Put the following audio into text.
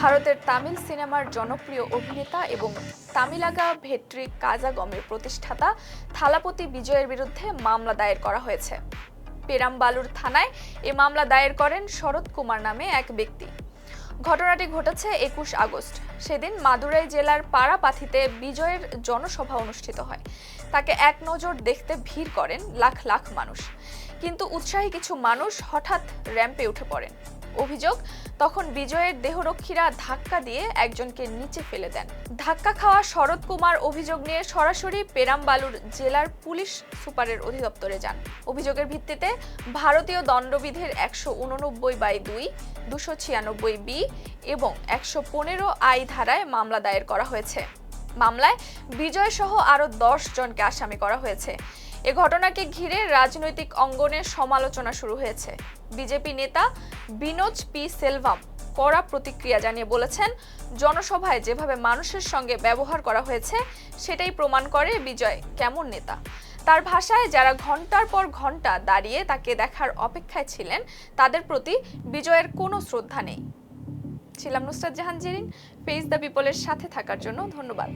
ভারতের তামিল সিনেমার জনপ্রিয় অভিনেতা এবং তামিলাগা ভেট্রি কাজাগমের প্রতিষ্ঠাতা থালাপতি বিজয়ের বিরুদ্ধে মামলা দায়ের করা হয়েছে। পেরামবালুর থানায় এ মামলা দায়ের করেন শরৎ কুমার নামে এক ব্যক্তি। ঘটনাটি ঘটেছে একুশ আগস্ট। সেদিন মাদুরাই জেলার পাড়াপাথিতে বিজয়ের জনসভা অনুষ্ঠিত হয়। তাকে এক নজর দেখতে ভিড় করেন লাখ লাখ মানুষ। কিন্তু উৎসাহী কিছু মানুষ হঠাৎ র্যাম্পে উঠে পড়েন। অভিযোগ, তখন বিজয়ের দেহরক্ষীরা ধাক্কা দিয়ে একজনকে নিচে ফেলে দেন। ধাক্কা খাওয়া শরৎ কুমার অভিযোগ নিয়ে সরাসরি পেরামবালুর জেলার পুলিশ সুপারের অধিদপ্তরে যান। অভিযোগের ভিত্তিতে ভারতীয় দণ্ডবিধির একশো উননব্বই বাই দুই, দুশো ছিয়ানব্বই বি এবং একশো পনেরো আই ধারায় মামলা দায়ের করা হয়েছে। মামলায় বিজয় সহ আরও দশ জনকে আসামি করা হয়েছে। এ ঘটনাকে ঘিরে রাজনৈতিক অঙ্গনে সমালোচনা শুরু হয়েছে। বিজেপি নেতা বিনোজ পি সেলভাম কড়া প্রতিক্রিয়া জানিয়ে বলেছেন, জনসভায় যেভাবে মানুষের সঙ্গে ব্যবহার করা হয়েছে, সেটাই প্রমাণ করে বিজয় কেমন নেতা। তার ভাষায় যারা ঘণ্টার পর ঘণ্টা দাঁড়িয়ে তাকে দেখার অপেক্ষায় ছিলেন, তাদের প্রতি বিজয়ের কোনো শ্রদ্ধা নেই। ছিলাম নুসরাত জাহান জেরিন ফেস দ্য পিপলের সাথে থাকার জন্য ধন্যবাদ।